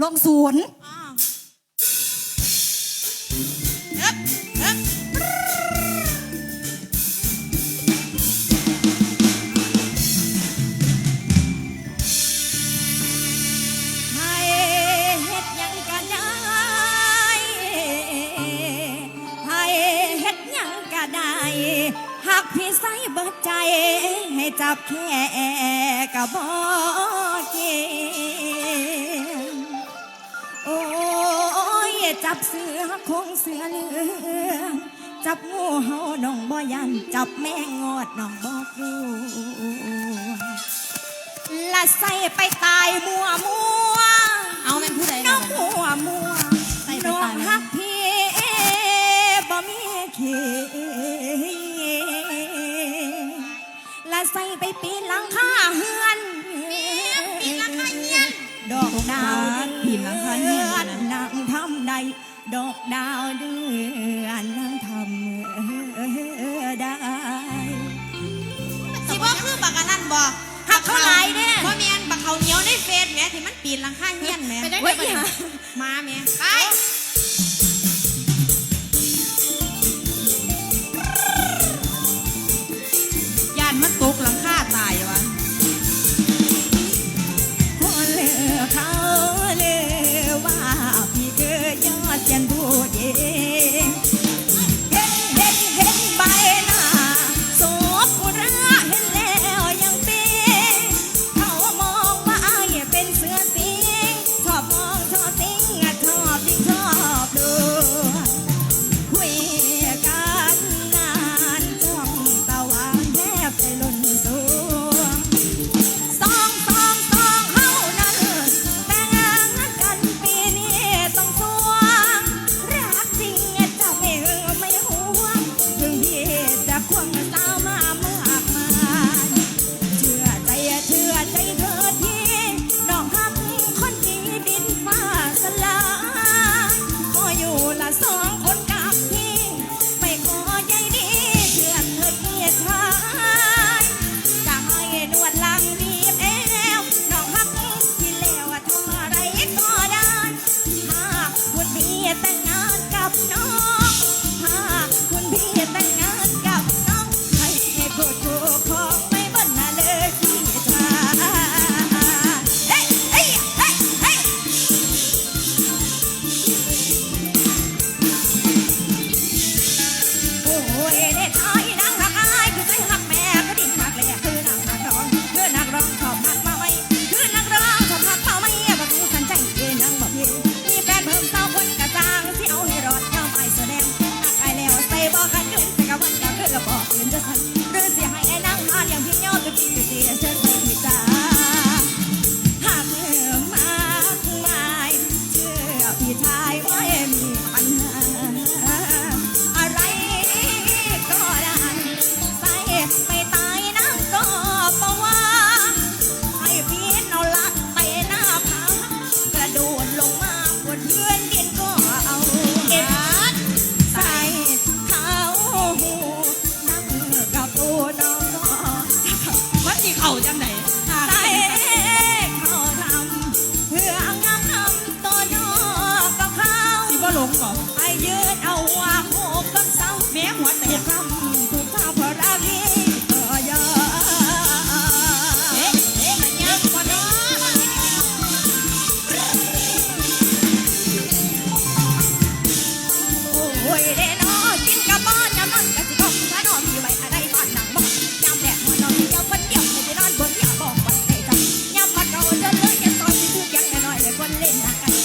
ลองสวนให็ดยังกันได้ให้เฮ็ดยังก็ได้หากพี่ใส่เบิดใจ ให้จับแค่กะบอกเกี่ โอ้ยจับเสือคงเสือเหลืองจับงูเห่าน้องบ่ยัน จับแม่งอดน้องบ่กลัวละใส่ไปตายมัวมัวเอาแม่นผู้ใดน้องมัวมัวน้องฮักพี่บ่มีเขละใส่ไปปีนหลังคาเฮือน ดอกดาวเดือนนางทำใดดอกดาวเดือนนางทำได้ที่บ่คือปากกานั่นบ่หักเขาหลายเด้เพราะมีอันปากเขาเหนียวในเฟซแหมที่มันปีนหลังข้างเงี้ยนแหมไปได้ไหม yeah. tan 好，这样。arena.